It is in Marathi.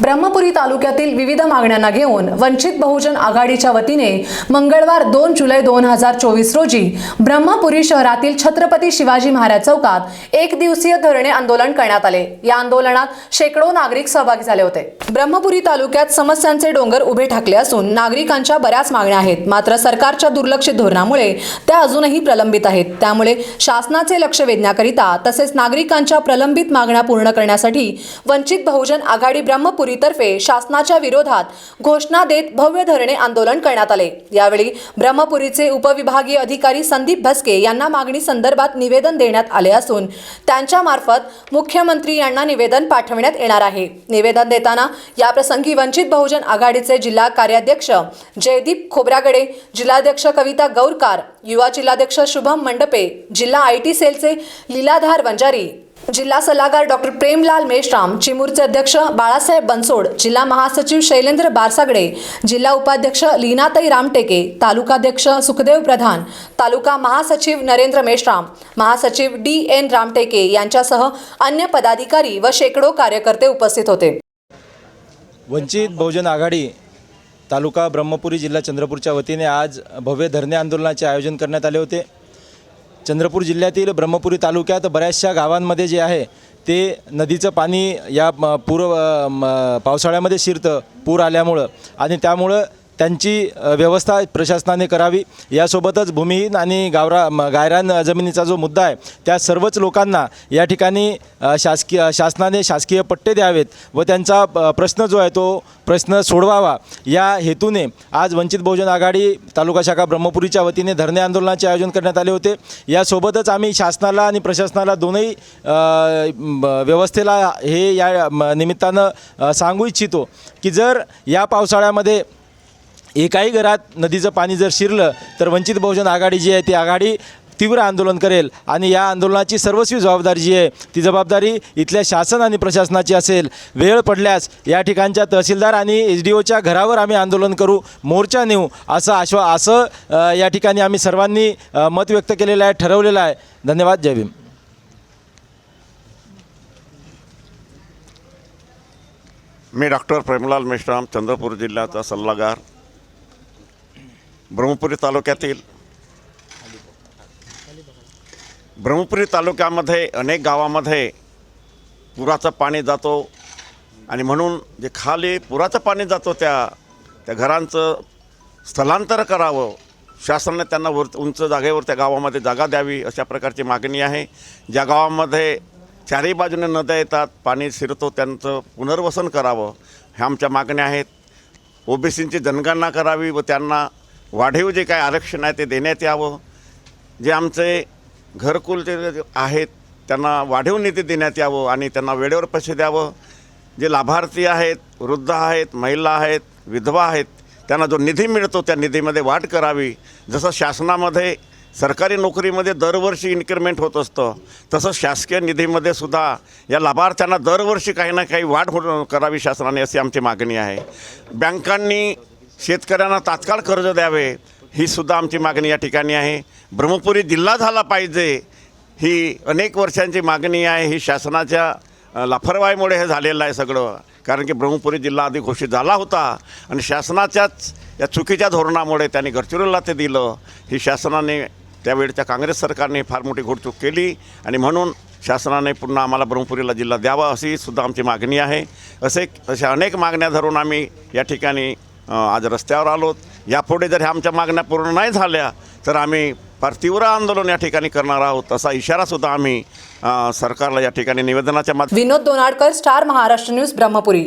ब्रह्मपुरी तालुक्यातील विविध मागण्यांना घेऊन वंचित बहुजन आघाडीच्या वतीने मंगळवार दोन जुलै दोन हजार चोवीस रोजी ब्रह्मपुरी शहरातील छत्रपती शिवाजी महाराज चौकात एक दिवसीय धरणे आंदोलन करण्यात आले. या आंदोलनात शेकडो नागरिक सहभागी झाले होते. ब्रह्मपुरी तालुक्यात समस्यांचे डोंगर उभे ठाकले असून नागरिकांच्या बऱ्याच मागण्या आहेत. मात्र सरकारच्या दुर्लक्षित धोरणामुळे त्या अजूनही प्रलंबित आहेत. त्यामुळे शासनाचे लक्ष वेधण्याकरिता तसेच नागरिकांच्या प्रलंबित मागण्या पूर्ण करण्यासाठी वंचित बहुजन आघाडी ब्रह्मपुरी ब्रह्मपुरीतर्फे शासनाच्या विरोधात घोषणा देत भव्य धरणे आंदोलन करण्यात आले. यावेळी ब्रह्मपुरीचे उपविभागीय अधिकारी संदीप भस्के यांना मागणी संदर्भात निवेदन देण्यात आले असून त्यांच्या मार्फत मुख्यमंत्री यांना निवेदन पाठवण्यात येणार आहे. निवेदन देताना याप्रसंगी वंचित बहुजन आघाडीचे जिल्हा कार्याध्यक्ष जयदीप खोब्रागडे जिल्हाध्यक्ष कविता गौरकार युवा जिल्हाध्यक्ष शुभम मंडपे जिल्हा आय टी सेलचे लीलाधार वंजारी जिल्हा सल्लागार डॉक्टर प्रेमलाल मेश्राम चिमूरचे अध्यक्ष बाळासाहेब बनसोड जिल्हा महासचिव शैलेंद्र बारसागडे जिल्हा उपाध्यक्ष लीनाताई रामटेके तालुकाध्यक्ष सुखदेव प्रधान तालुका महासचिव नरेंद्र मेश्राम महासचिव डी एन रामटेके यांच्यासह अन्य पदाधिकारी व शेकडो कार्यकर्ते उपस्थित होते. वंचित बहुजन आघाडी तालुका ब्रह्मपुरी जिल्हा चंद्रपूरच्या वतीने आज भव्य धरणे आंदोलनाचे आयोजन करण्यात आले होते. चंद्रपूर जिल्ह्यातील ब्रह्मपुरी तालुक्यात बऱ्याचशा गावांमध्ये जे आहे ते नदीचं पाणी या पूर पावसाळ्यामध्ये शिरतं पूर आल्यामुळं. आणि त्यामुळं त्यांची व्यवस्था प्रशासनाने करावी. यासोबतच भूमिहीन आणि गावरा गायरान जमिनीचा जो मुद्दा आहे त्या सर्वच लोकांना या ठिकाणी शासकीय शासनाने शासकीय पट्टे द्यावेत व त्यांचा प- प्रश्न जो आहे तो प्रश्न सोडवावा. या हेतूने आज वंचित बहुजन आघाडी तालुका शाखा ब्रह्मपुरीच्या वतीने धरणे आंदोलनाचे आयोजन करण्यात आले होते. यासोबतच आम्ही शासनाला आणि प्रशासनाला दोनही व्यवस्थेला हे या निमित्तानं सांगू इच्छितो की जर या पावसाळ्यामध्ये एकाही घरात नदीचं पाणी जर शिरलं तर वंचित बहुजन आघाडी जी आहे ती आघाडी तीव्र आंदोलन करेल. आणि या आंदोलनाची सर्वस्वी जबाबदारी जी आहे ती जबाबदारी इथल्या शासन आणि प्रशासनाची असेल. वेळ पडल्यास या ठिकाणच्या तहसीलदार आणि एच डी ओच्या घरावर आम्ही आंदोलन करू मोर्चा नेऊ असं आश्वा असं या ठिकाणी आम्ही सर्वांनी मत व्यक्त केलेलं आहे ठरवलेलं आहे. धन्यवाद. जय भीम. मी डॉक्टर प्रेमलाल मेश्राम चंद्रपूर जिल्ह्याचा सल्लागार. ब्रह्मपुरी तालुक्यातील ब्रह्मपुरी तालुक्यामध्ये अनेक गावामध्ये पुराचं पाणी जातो. आणि म्हणून जे खाली पुराचं पाणी जातो त्या त्या घरांचं स्थलांतर करावं. शासनाने त्यांना वर उंच जागेवर त्या गावामध्ये जागा द्यावी अशा प्रकारची मागणी आहे. ज्या गावामध्ये चारही बाजूने नद्या येतात पाणी शिरतो त्यांचं पुनर्वसन करावं. ह्या आमच्या मागण्या आहेत. ओबीसींची जनगणना करावी व त्यांना वाढीव जे काय आरक्षण आहे ते देण्यात यावं. जे आमचे घरकुल जे आहेत त्यांना वाढीव निधी देण्यात यावं आणि त्यांना वेळेवर पैसे द्यावं. जे लाभार्थी आहेत वृद्ध आहेत महिला आहेत विधवा आहेत त्यांना जो निधी मिळतो त्या निधीमध्ये वाढ करावी. जसं शासनामध्ये सरकारी नोकरीमध्ये दरवर्षी इन्क्रिमेंट होत असतं तसं शासकीय निधीमध्ये सुद्धा या लाभार्थ्यांना दरवर्षी काही ना काही वाढ हो करावी शासनाने अशी आमची मागणी आहे. बँकांनी शेतकऱ्यांना तात्काळ कर्ज द्यावे ही सुद्धा आमची मागणी या ठिकाणी आहे. ब्रह्मपुरी जिल्हा झाला पाहिजे ही अनेक वर्षांची मागणी आहे ही शासनाच्या लापरवाहीमुळे हे झालेलं आहे सगळं. कारण की ब्रह्मपुरी जिल्हा आधी घोषित झाला होता आणि शासनाच्याच या चुकीच्या धोरणामुळे त्यांनी गडचिरोलीला ते दिलं. ही शासनाने त्यावेळच्या काँग्रेस सरकारने फार मोठी घोडचूक केली आणि म्हणून शासनाने पुन्हा आम्हाला ब्रह्मपुरीला जिल्हा द्यावा अशी सुद्धा आमची मागणी आहे. असे अशा अनेक मागण्या धरून आम्ही या ठिकाणी आज रस्त्यावर आलोत. यापुढे जर ह्या आमच्या मागण्या पूर्ण नाही झाल्या तर आम्ही फार तीव्र आंदोलन या ठिकाणी करणार आहोत असा इशारासुद्धा आम्ही सरकारला या ठिकाणी निवेदनाच्या माध्यमातून विनोद दोनाडकर स्टार महाराष्ट्र न्यूज ब्रह्मपुरी.